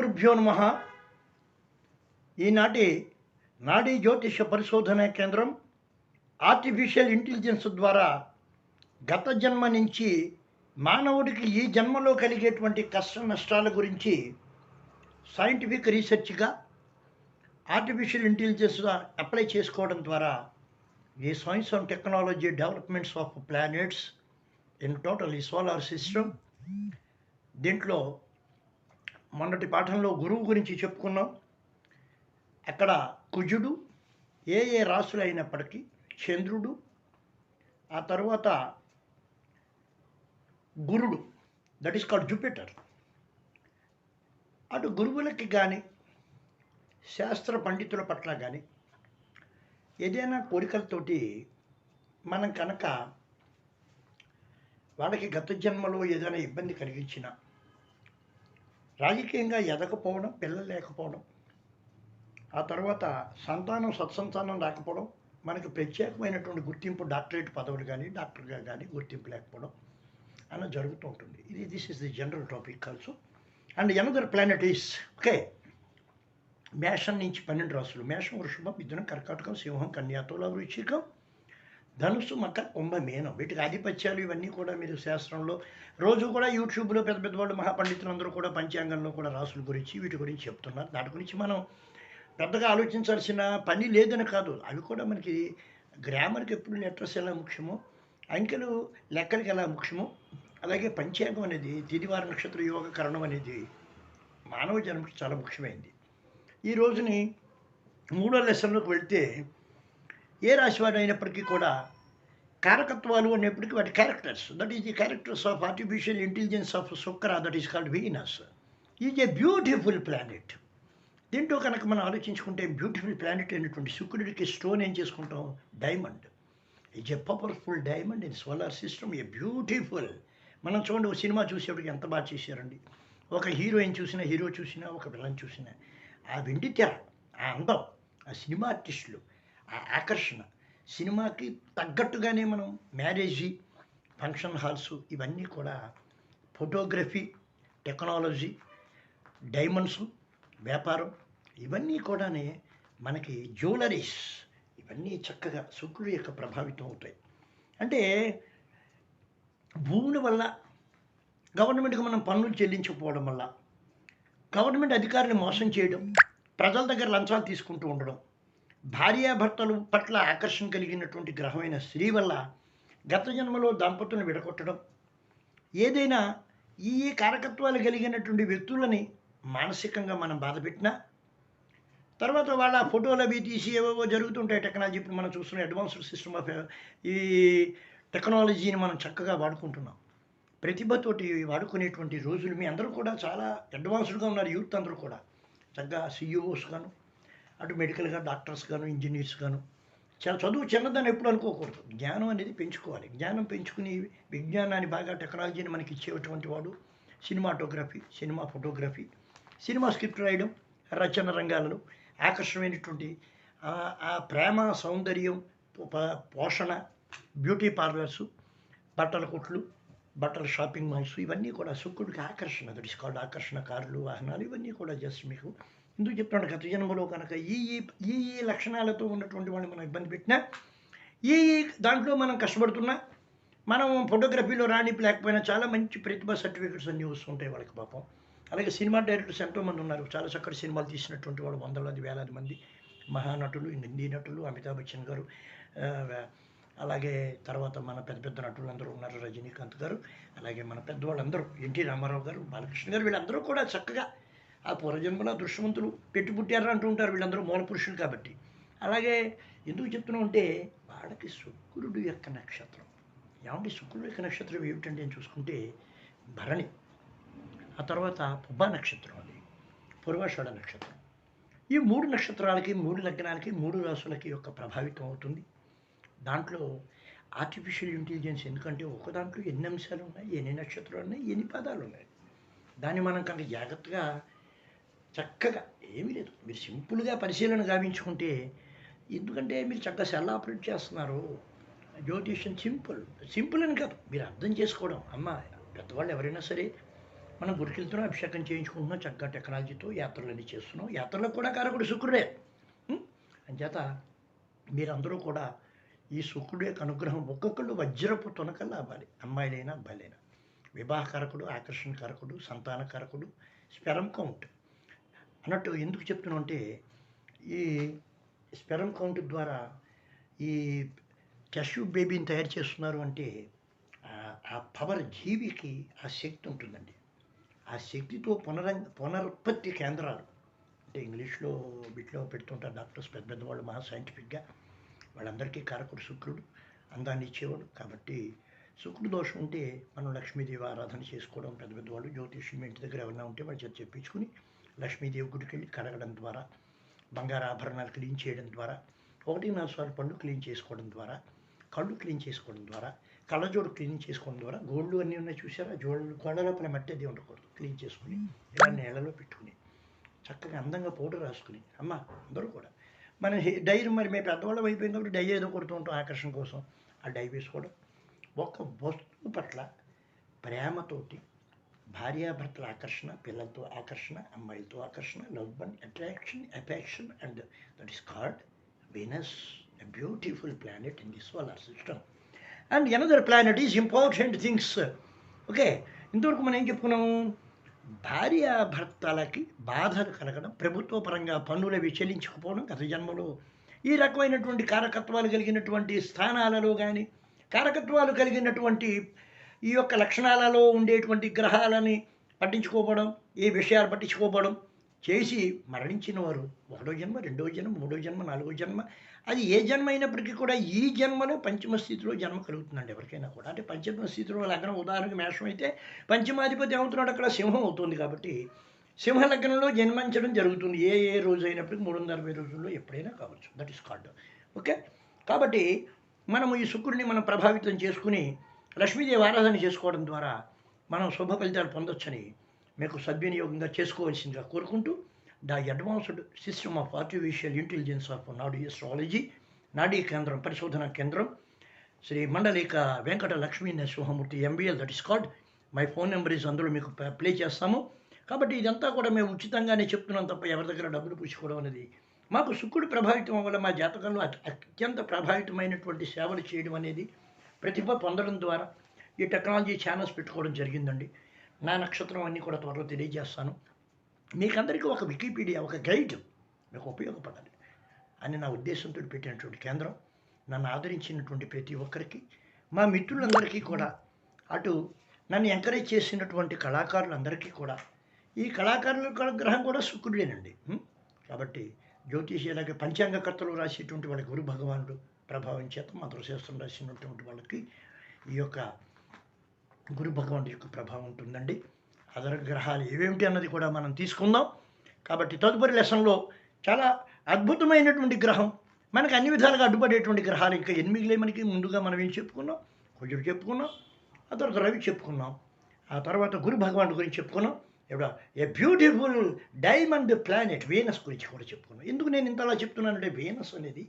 శ్రీ గురుభ్యో నమ. ఈనాటి నాడీ జ్యోతిష పరిశోధన కేంద్రం ఆర్టిఫిషియల్ ఇంటెలిజెన్స్ ద్వారా గత జన్మ నుంచి మానవుడికి ఈ జన్మలో కలిగేటువంటి కష్ట నష్టాల గురించి సైంటిఫిక్ రీసెర్చ్గా ఆర్టిఫిషియల్ ఇంటెలిజెన్స్ అప్లై చేసుకోవడం ద్వారా ఈ science and technology developments of planets in total ఈ సోలార్ సిస్టమ్. దీంట్లో మొన్నటి పాఠంలో గురువు గురించి చెప్పుకున్నాం. అక్కడ కుజుడు ఏ ఏ రాసులు అయినప్పటికీ చంద్రుడు ఆ తర్వాత గురుడు దట్ ఈస్ కాల్డ్ జూపిటర్ అటు గురువులకి కానీ శాస్త్ర పండితుల పట్ల కానీ ఏదైనా కోరికలతోటి మనం కనుక వాళ్ళకి గత జన్మలో ఏదైనా ఇబ్బంది కలిగించిన రాజకీయంగా ఎదకపోవడం పిల్లలు లేకపోవడం ఆ తర్వాత సంతానం సత్సంతానం రాకపోవడం మనకు ప్రత్యేకమైనటువంటి గుర్తింపు డాక్టరేట్ పదవులు కానీ డాక్టర్గా కానీ గుర్తింపు లేకపోవడం అలా జరుగుతూ ఉంటుంది. ఇది this is the general topic also and another planet is okay మేషం నుంచి పన్నెండు రాసులు మేషం వృషభం మిథునం కర్కాటకం సింహం కన్యాతుల వృశ్చికం ధనుసు మకర కుంభమేనం వీటికి ఆధిపత్యాలు ఇవన్నీ కూడా మీరు శాస్త్రంలో రోజు కూడా యూట్యూబ్లో పెద్ద పెద్ద వాళ్ళు మహాపండితులందరూ కూడా పంచాంగంలో కూడా రాసుల గురించి వీటి గురించి చెప్తున్నారు. దాని గురించి మనం పెద్దగా ఆలోచించాల్సిన పని లేదని కాదు. అవి కూడా మనకి గ్రామర్కి ఎప్పుడు లెటర్స్ ఎలా ముఖ్యమో అంకెలు లెక్కలకి ఎలా ముఖ్యమో అలాగే పంచాంగం అనేది తిదివార నక్షత్ర యోగ కరణం అనేది మానవ జన్మకి చాలా ముఖ్యమైంది. ఈ రోజుని మూడో లెసన్లోకి వెళ్తే ఏ రాశి వారు అయినప్పటికీ కూడా కారకత్వాలు అనేప్పటికీ వాటి characters that is the characters of artificial intelligence of Shukra that is called Venus is a beautiful planet దీంట్లో కనుక మనం ఆలోచించుకుంటే బ్యూటిఫుల్ ప్లానెట్ అయినటువంటి శుక్రుడికి స్టోన్ ఏం చేసుకుంటాం? Diamond is a powerful diamond in solar system a beautiful మనం చూడండి ఒక సినిమా చూసేప్పటికి ఎంత బాగా చేశారండి. ఒక హీరోయిన్ చూసినా హీరో చూసినా ఒక విలన్ చూసినా. ఆ వెండి ఆ అందం ఆ సినిమా ఆర్టిస్టులు ఆకర్షణ. సినిమాకి తగ్గట్టుగానే మనం మ్యారేజీ ఫంక్షన్ హాల్స్ ఇవన్నీ కూడా ఫోటోగ్రఫీ టెక్నాలజీ డైమండ్స్ వ్యాపారం ఇవన్నీ కూడానే మనకి జ్యువెలరీస్ ఇవన్నీ చక్కగా శుక్రుడి యొక్క ప్రభావితం అవుతాయి. అంటే భూముల వల్ల గవర్నమెంట్కి మనం పన్నులు చెల్లించకపోవడం వల్ల గవర్నమెంట్ అధికారులు మోసం చేయడం ప్రజల దగ్గర లంచాలు తీసుకుంటూ ఉండడం భార్యాభర్తలు పట్ల ఆకర్షణ కలిగినటువంటి గ్రహమైన స్త్రీ వల్ల గత జన్మలో దంపతులను విడగొట్టడం ఏదైనా ఈ ఈ కారకత్వాలు కలిగినటువంటి వ్యక్తులని మానసికంగా మనం బాధపెట్టినా తర్వాత వాళ్ళ ఫోటోలు అవి తీసి ఏవేవో జరుగుతుంటాయి టెక్నాలజీ ఇప్పుడు మనం చూస్తున్న అడ్వాన్స్డ్ సిస్టమ్ ఆఫ్ ఈ టెక్నాలజీని మనం చక్కగా వాడుకుంటున్నాం. ప్రతిభతోటి వాడుకునేటువంటి రోజులు మీ అందరూ కూడా చాలా అడ్వాన్స్డ్గా ఉన్నారు యూత్ అందరూ కూడా. చక్కగా సీఈఓస్ గాను అటు మెడికల్గా డాక్టర్స్ గాను ఇంజనీర్స్ గాను. చాలా చదువు చిన్నదని ఎప్పుడు అనుకోకూడదు. జ్ఞానం అనేది పెంచుకోవాలి. జ్ఞానం పెంచుకుని విజ్ఞానాన్ని బాగా టెక్నాలజీని మనకి ఇచ్చేటువంటి వాడు cinematography cinema photography cinema script రాయడం రచన రంగాలలో ఆకర్షణమైనటువంటి ఆ- ప్రేమ సౌందర్యం పోషణ బ్యూటీ పార్లర్సు బట్టల కొట్లు బట్టల షాపింగ్ మాల్స్ ఇవన్నీ కూడా శుక్రుడికి ఆకర్షణ దట్ ఇస్ కాల్డ్ ఆకర్షణ కార్లు వాహనాలు ఇవన్నీ కూడా జస్ట్ మీకు ఎందుకు చెప్తున్నాడు? గత జన్మలో కనుక ఈ ఈ ఈ లక్షణాలతో ఉన్నటువంటి వాళ్ళని మనం ఇబ్బంది పెట్టినా ఈ దాంట్లో మనం కష్టపడుతున్నా మనం ఫోటోగ్రఫీలో రాణి లేకపోయినా చాలా మంచి ప్రతిభా సర్టిఫికెట్స్ అన్నీ వస్తుంటాయి వాళ్ళకి పాపం. అలాగే సినిమా డైరెక్టర్స్ ఎంతోమంది ఉన్నారు. చాలా చక్కటి సినిమాలు తీసినటువంటి వాళ్ళు వందలాది వేలాది మంది మహానటులు హిందీ నటులు అమితాబ్ బచ్చన్ గారు అలాగే తర్వాత మన పెద్ద పెద్ద నటులందరూ ఉన్నారు రజనీకాంత్ గారు అలాగే మన పెద్దవాళ్ళందరూ ఎన్టీ రామారావు గారు బాలకృష్ణ గారు వీళ్ళందరూ కూడా చక్కగా ఆ పూర్వజన్మలో దృశ్యవంతులు పెట్టి పుట్టారు అంటూ ఉంటారు వీళ్ళందరూ మూల పురుషులు కాబట్టి. అలాగే ఎందుకు చెప్తున్నాం అంటే వాళ్ళకి శుక్రుడు యొక్క నక్షత్రం. ఏమంటే శుక్రుడు యొక్క నక్షత్రం ఏమిటంటే అని చూసుకుంటే భరణి ఆ తర్వాత పుబ్బా నక్షత్రం అది పూర్వాషాఢ నక్షత్రం. ఈ మూడు నక్షత్రాలకి మూడు లగ్నాలకి మూడు రాసులకి యొక్క ప్రభావితం అవుతుంది. దాంట్లో ఆర్టిఫిషియల్ ఇంటెలిజెన్స్ ఎందుకంటే ఒక దాంట్లో ఎన్ని అంశాలు ఉన్నాయి ఎన్ని నక్షత్రాలు ఉన్నాయి ఎన్ని పదాలు ఉన్నాయి. దాన్ని మనం కనుక జాగ్రత్తగా చక్కగా ఏమీ లేదు. మీరు సింపుల్గా పరిశీలన గావించుకుంటే ఎందుకంటే మీరు చక్కగా సెల్ ఆపరేట్ చేస్తున్నారు. జ్యోతిష్యం సింపుల్. సింపుల్ అని కాదు. మీరు అర్థం చేసుకోవడం. అమ్మ పెద్దవాళ్ళు ఎవరైనా సరే మనం గురికెళ్తున్నాం అభిషేకం చేయించుకుంటున్నాం చక్కగా టెక్నాలజీతో యాత్రలన్నీ చేస్తున్నాం. యాత్రలకు కూడా కారకుడు శుక్రుడే. అంచేత మీరందరూ కూడా ఈ శుక్రుడు యొక్క అనుగ్రహం ఒక్కొక్కళ్ళు వజ్రపు తునకల్లా అవ్వాలి అమ్మాయిలైనా అబ్బాయిలైనా. వివాహకారకుడు ఆకర్షణకారకుడు సంతానకారకుడు స్పెరం కౌంట్. అన్నట్టు ఎందుకు చెప్తున్నాం అంటే ఈ స్పెరం కౌంట్ ద్వారా ఈ టెష్యూ బేబీని తయారు చేస్తున్నారు అంటే ఆ- పవర్ జీవికి ఆ శక్తి ఉంటుందండి. ఆ శక్తితో పునరం పునరుత్పత్తి కేంద్రాలు. అంటే ఇంగ్లీష్లో బిట్లో పెడుతుంటారు డాక్టర్స్ పెద్ద పెద్దవాళ్ళు మహా సైంటిఫిక్గా వాళ్ళందరికీ కారకుడు శుక్రుడు అందాన్ని ఇచ్చేవాడు. కాబట్టి శుక్రుడు దోషం ఉంటే మనం లక్ష్మీదేవి ఆరాధన చేసుకోవడం పెద్ద పెద్ద వాళ్ళు జ్యోతిష్యం ఇంటి దగ్గర ఎవరైనా ఉంటే వాళ్ళ చేత చెప్పించుకుని లక్ష్మీదేవి గుడికి వెళ్ళి కడగడం ద్వారా బంగారు ఆభరణాలు క్లీన్ చేయడం ద్వారా ఒకటి నాలుగు పండ్లు పళ్ళు క్లీన్ చేసుకోవడం ద్వారా కళ్ళు క్లీన్ చేసుకోవడం ద్వారా కళ్ళజోడు క్లీన్ చేసుకోవడం ద్వారా గోళ్ళు అన్నీ ఉన్నాయి చూసారా జోళ్ళు కళ్ళ లోపల మట్టి అది ఉండకూడదు. క్లీన్ చేసుకుని ఇలా నీళ్ళలో పెట్టుకుని చక్కగా అందంగా పౌడర్ రాసుకుని అమ్మ అందరూ కూడా మన డైరీ మరి మేము పెద్దవాళ్ళం అయిపోయింది కాబట్టి డై ఏదో కొడుతూ ఉంటాం ఆకర్షణ కోసం. ఆ డై వేసుకోవడం ఒక వస్తువు పట్ల ప్రేమతోటి భార్యాభర్తల ఆకర్షణ పిల్లలతో ఆకర్షణ అమ్మాయిలతో ఆకర్షణ love and attraction affection and that is called Venus a beautiful planet in the solar system and another planet is important things okay ఇంతవరకు మనం ఏం చెప్పుకున్నాము? భార్యాభర్తలకి బాధలు కలగడం ప్రభుత్వ పరంగా పన్నులు చెల్లించకపోవడం గత జన్మలో ఈ రకమైనటువంటి కారకత్వాలు కలిగినటువంటి స్థానాలలో కానీ కారకత్వాలు కలిగినటువంటి ఈ యొక్క లక్షణాలలో ఉండేటువంటి గ్రహాలని పట్టించుకోవడం ఈ విషయాలు పట్టించుకోవడం చేసి మరణించిన వారు ఒకటో జన్మ రెండో జన్మ మూడో జన్మ నాలుగో జన్మ అది ఏ జన్మ అయినప్పటికీ కూడా ఈ జన్మలో పంచమ స్థితిలో జన్మ కలుగుతుందండి ఎవరికైనా కూడా. అంటే పంచమ స్థితిలో లగ్నం ఉదాహరణకు మేషం అయితే పంచమాధిపతి ఏమవుతున్నాడు అక్కడ సింహం అవుతుంది కాబట్టి సింహ లగ్నంలో జన్మించడం జరుగుతుంది. ఏ ఏ రోజు అయినప్పటికీ మూడు వందల అరవై రోజుల్లో ఎప్పుడైనా కావచ్చు. దట్ ఈస్ కాల్డ్ ఓకే కాబట్టి మనము ఈ శుక్రుడిని మనం ప్రభావితం చేసుకుని లక్ష్మీదేవి ఆరాధన చేసుకోవడం ద్వారా మనం శుభ ఫలితాలు పొందొచ్చని మీకు సద్వినియోగంగా చేసుకోవాల్సిందిగా కోరుకుంటూ the advanced system of artificial intelligence of నాడు ఎస్ట్రాలజీ నాడీ కేంద్రం పరిశోధన కేంద్రం Shri Mandalika Venkata Lakshmi Narasimhamurthy MBL that is called my phone number is అందులో మీకు ప్లే చేస్తాము. కాబట్టి ఇదంతా కూడా మేము ఉచితంగానే చెప్తున్నాం తప్ప ఎవరి దగ్గర డబ్బులు పుచ్చుకోవడం అనేది. మాకు శుక్రుడు ప్రభావితం వల్ల మా జాతకంలో అత్యంత ప్రభావితమైనటువంటి సేవలు చేయడం అనేది ప్రతిభ పొందడం ద్వారా ఈ టెక్నాలజీ ఛానల్స్ పెట్టుకోవడం జరిగిందండి. నా నక్షత్రం అన్నీ కూడా త్వరలో తెలియజేస్తాను. మీకందరికీ ఒక వికీపీడియా ఒక గైడ్ మీకు ఉపయోగపడాలి. అని నా ఉద్దేశంతో పెట్టినటువంటి కేంద్రం నన్ను ఆదరించినటువంటి ప్రతి ఒక్కరికి మా మిత్రులందరికీ కూడా అటు నన్ను ఎంకరేజ్ చేసినటువంటి కళాకారులందరికీ కూడా ఈ కళాకారుల గ్రహం కూడా శుక్రుడేనండి. కాబట్టి కాబట్టి ఇలాగే పంచాంగకర్తలు రాసేటువంటి వాళ్ళ గురు భగవానుడు ప్రభావం చేత మంత్రశాస్త్రం రాసినటువంటి వాళ్ళకి ఈ యొక్క గురు భగవానుడి యొక్క ప్రభావం ఉంటుందండి. అదర గ్రహాలు ఏవేమిటి అన్నది కూడా మనం తీసుకుందాం. కాబట్టి తదుపరి లెసన్లో చాలా అద్భుతమైనటువంటి గ్రహం. మనకి అన్ని విధాలుగా అడ్డుపడేటువంటి గ్రహాలు ఇంకా ఎనిమిదిలే మనకి? ముందుగా మనం ఏం చెప్పుకున్నాం? కుజుడు చెప్పుకున్నాం. ఆ తర్వాత రవి చెప్పుకున్నాం. ఆ తర్వాత గురు భగవాన్ గురించి చెప్పుకున్నాం. ఇప్పుడు a beautiful diamond planet Venus గురించి కూడా చెప్పుకున్నాం. ఎందుకు నేను ఇంతలా చెప్తున్నానంటే వీనస్ అనేది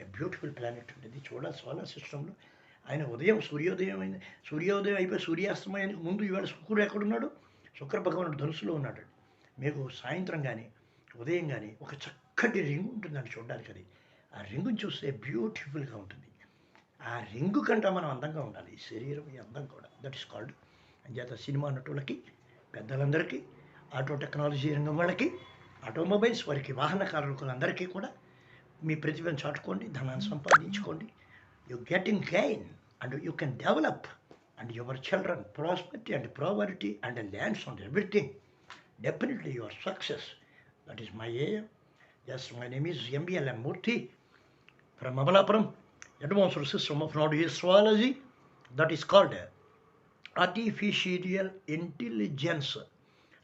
ఏ బ్యూటిఫుల్ ప్లానెట్ అనేది చూడాలి సోలార్ సిస్టంలో. ఆయన ఉదయం సూర్యోదయం అయింది సూర్యోదయం అయిపోయి సూర్యాస్తమయానికి ముందు ఇవాళ శుక్రుడు ఎక్కడున్నాడు? శుక్ర భగవానుడు ధనుసులో ఉన్నాడు. మీకు సాయంత్రం కానీ ఉదయం కానీ ఒక చక్కటి రింగ్ ఉంటుందండి చూడడానికి అది. ఆ రింగుని చూస్తే బ్యూటిఫుల్గా ఉంటుంది. ఆ రింగు కంటే మనం అందంగా ఉండాలి. ఈ శరీరం ఈ అందం కూడా. దట్ ఈస్ కాల్డ్ అంచేత సినిమా నటులకి పెద్దలందరికీ ఆటో టెక్నాలజీ రంగం వాళ్ళకి ఆటోమొబైల్స్ వారికి వాహన కార్మికులందరికీ కూడా మీ ప్రతిభను చాటుకోండి ధనాన్ని సంపాదించుకోండి. You get in gain and you can develop and your children prosperity and property and lands and everything definitely your success that is my AM S my name is MBLM Murthy from Amalapuram advance system of నాడు astrology that is called artificial intelligence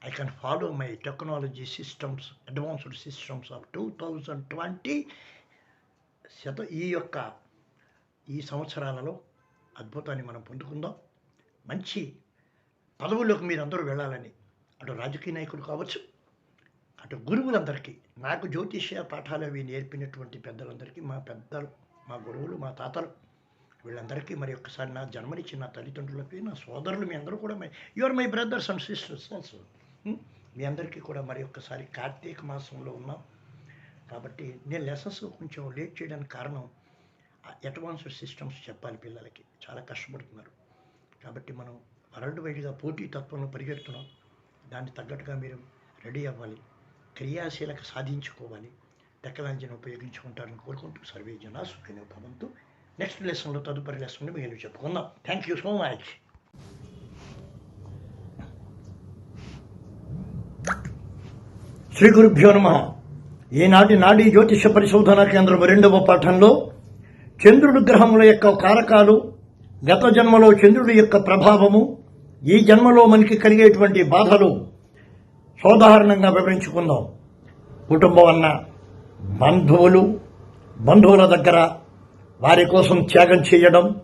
I can follow my technology systems advanced systems of two thousand twenty శత ఈ యొక్క ఈ సంవత్సరాలలో అద్భుతాన్ని మనం పొందుకుందాం. మంచి పదవుల్లోకి మీరు అందరూ వెళ్ళాలని. అటు రాజకీయ నాయకులు కావచ్చు అటు గురువులందరికీ నాకు జ్యోతిష్య పాఠాలు అవి నేర్పినటువంటి పెద్దలందరికీ మా పెద్దలు మా గురువులు మా తాతలు వీళ్ళందరికీ మరి ఒక్కసారి నా జన్మనిచ్చిన నా తల్లిదండ్రులకి నా సోదరులు మీ అందరూ కూడా my your my brothers and sisters also మీ అందరికీ కూడా మరి ఒక్కసారి కార్తీక మాసంలో ఉన్నాం. కాబట్టి నేను లెసన్స్ కొంచెం లేట్ చేయడానికి కారణం అడ్వాన్స్డ్ సిస్టమ్స్ చెప్పాలి పిల్లలకి. చాలా కష్టపడుతున్నారు. కాబట్టి మనం వరల్డ్ వైడ్గా పోటీ తత్వంలో పరిగెడుతున్నాం. దానికి తగ్గట్టుగా మీరు రెడీ అవ్వాలి. క్రియాశీలక సాధించుకోవాలి. టెక్నాలజీని ఉపయోగించుకుంటారని కోరుకుంటూ సర్వే జన సుఖిన భవంతు. నెక్స్ట్ లెసన్లో తదుపరి లెసన్ మిగిలి చెప్పుకుందాం. Thank you so much Shri గురుభ్యో నమ. ఈనాటి నాడీ జ్యోతిష పరిశోధన కేంద్రం రెండవ పాఠంలో చంద్రుడు గ్రహముల యొక్క కారకాలు గత జన్మలో చంద్రుడి యొక్క ప్రభావము ఈ జన్మలో మనకి కలిగేటువంటి బాధలు సోదాహరణంగా వివరించుకుందాం. కుటుంబం అన్న బంధువులు బంధువుల దగ్గర వారి కోసం త్యాగం చేయడం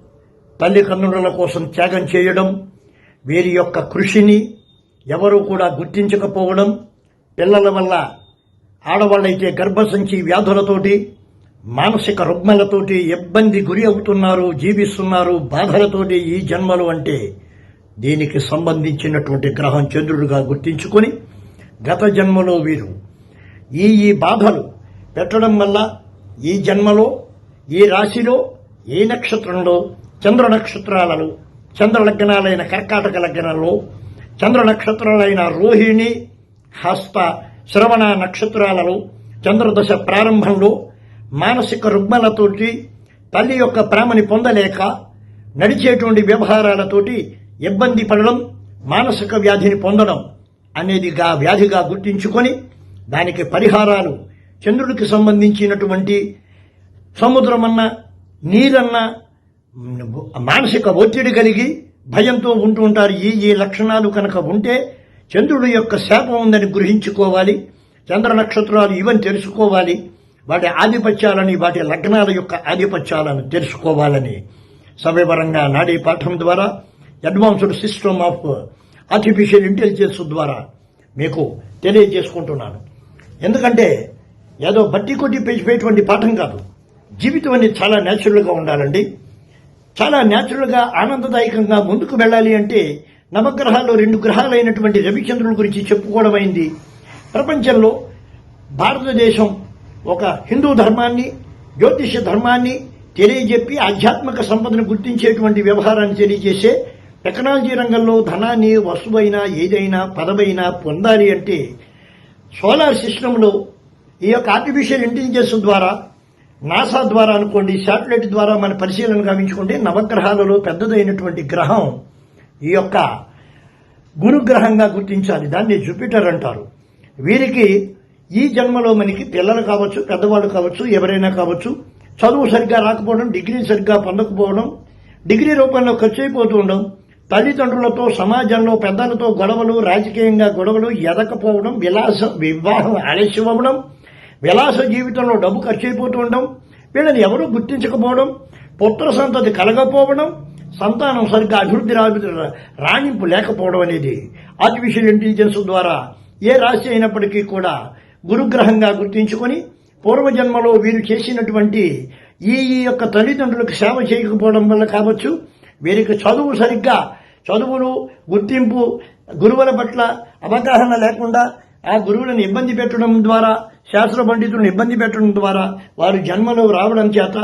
తల్లిదండ్రుల కోసం త్యాగం చేయడం వీరి యొక్క కృషిని ఎవరూ కూడా గుర్తించకపోవడం పిల్లల వల్ల ఆడవాళ్ళైతే గర్భసంచి వ్యాధులతోటి మానసిక రుగ్మలతోటి ఇబ్బంది గురి అవుతున్నారు జీవిస్తున్నారు బాధలతోటి ఈ జన్మలు అంటే దీనికి సంబంధించినటువంటి గ్రహం చంద్రుడుగా గుర్తించుకొని గత జన్మలో వీరు ఈ ఈ బాధలు పెట్టడం వల్ల ఈ జన్మలో ఈ రాశిలో ఈ నక్షత్రంలో చంద్ర నక్షత్రాలలో చంద్ర లగ్నాలైన కర్కాటక లగ్నంలో చంద్ర నక్షత్రాలైన రోహిణి హస్త శ్రవణ నక్షత్రాలలో చంద్రదశ ప్రారంభంలో మానసిక రుగ్మలతోటి తల్లి యొక్క ప్రేమని పొందలేక నడిచేటువంటి వ్యవహారాలతోటి ఇబ్బంది పడడం మానసిక వ్యాధిని పొందడం అనేది గా వ్యాధిగా గుర్తించుకొని దానికి పరిహారాలు చంద్రుడికి సంబంధించినటువంటి సముద్రమన్న నీరన్న మానసిక ఒత్తిడి కలిగి భయంతో ఉంటూ ఉంటారు. ఈ ఈ లక్షణాలు కనుక ఉంటే చంద్రుడి యొక్క శాపం ఉందని గ్రహించుకోవాలి. చంద్ర నక్షత్రాలు ఇవని తెలుసుకోవాలి. వాటి ఆధిపత్యాలని వాటి లగ్నాల యొక్క ఆధిపత్యాలను తెలుసుకోవాలని సవివరంగా నాడీ పాఠం ద్వారా advanced system of artificial intelligence ద్వారా మీకు తెలియజేసుకుంటున్నాను. ఎందుకంటే ఏదో బట్టి కొట్టి పెంచిపోయేటువంటి పాఠం కాదు. జీవితం అనేది చాలా న్యాచురల్గా ఉండాలండి. చాలా న్యాచురల్గా ఆనందదాయకంగా ముందుకు వెళ్ళాలి అంటే నవగ్రహాల్లో రెండు గ్రహాలైనటువంటి రవిచంద్రుల గురించి చెప్పుకోవడం అయింది. ప్రపంచంలో భారతదేశం ఒక హిందూ ధర్మాన్ని జ్యోతిష ధర్మాన్ని తెలియజెప్పి ఆధ్యాత్మిక సంపదను గుర్తించేటువంటి వ్యవహారాన్ని తెలియజేసే టెక్నాలజీ రంగంలో ధనాన్ని వస్తువైనా ఏదైనా పదవైనా పొందాలి అంటే సోలార్ సిస్టంలో ఈ యొక్క ఆర్టిఫిషియల్ ఇంటెలిజెన్స్ ద్వారా నాసా ద్వారా అనుకోండి శాటిలైట్ ద్వారా మన పరిశీలన గావించుకుంటే నవగ్రహాలలో పెద్దదైనటువంటి గ్రహం ఈ యొక్క గురుగ్రహంగా గుర్తించాలి. దాన్ని జూపిటర్ అంటారు. వీరికి ఈ జన్మలో మనకి పిల్లలు కావచ్చు పెద్దవాళ్ళు కావచ్చు ఎవరైనా కావచ్చు చదువు సరిగ్గా రాకపోవడం డిగ్రీ సరిగ్గా పొందకపోవడం డిగ్రీ రూపంలో ఖర్చు అయిపోతూ ఉండడం తల్లిదండ్రులతో సమాజంలో పెద్దలతో గొడవలు రాజకీయంగా గొడవలు ఎదకపోవడం విలాస వివాహం ఆలస్యం అవ్వడం విలాస జీవితంలో డబ్బు ఖర్చు అయిపోతూ ఉండడం వీళ్ళని ఎవరూ గుర్తించకపోవడం పుత్ర సంతతి కలగకపోవడం సంతానం సరిగ్గా అభివృద్ధి రా- రాణింపు లేకపోవడం అనేది. ఆర్టిఫిషియల్ ఇంటెలిజెన్స్ ద్వారా ఏ రాశి అయినప్పటికీ కూడా గురుగ్రహంగా గుర్తించుకొని పూర్వజన్మలో వీరు చేసినటువంటి ఈ ఈ యొక్క తల్లిదండ్రులకు సేవ చేయకపోవడం వల్ల కావచ్చు వీరికి చదువు సరిగ్గా చదువులు గుర్తింపు గురువుల పట్ల అవగాహన లేకుండా ఆ గురువులను ఇబ్బంది పెట్టడం ద్వారా శాస్త్ర పండితులను ఇబ్బంది పెట్టడం ద్వారా వారు జన్మలో రావడం చేత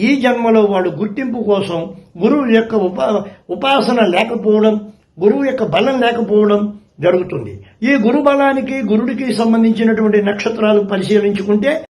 ఈ జన్మలో వాడు గుర్తింపు కోసం గురువు యొక్క ఉపా ఉపాసన లేకపోవడం గురువు యొక్క బలం లేకపోవడం జరుగుతుంది. ఈ గురు బలానికి గురుడికి సంబంధించినటువంటి నక్షత్రాలు పరిశీలించుకుంటే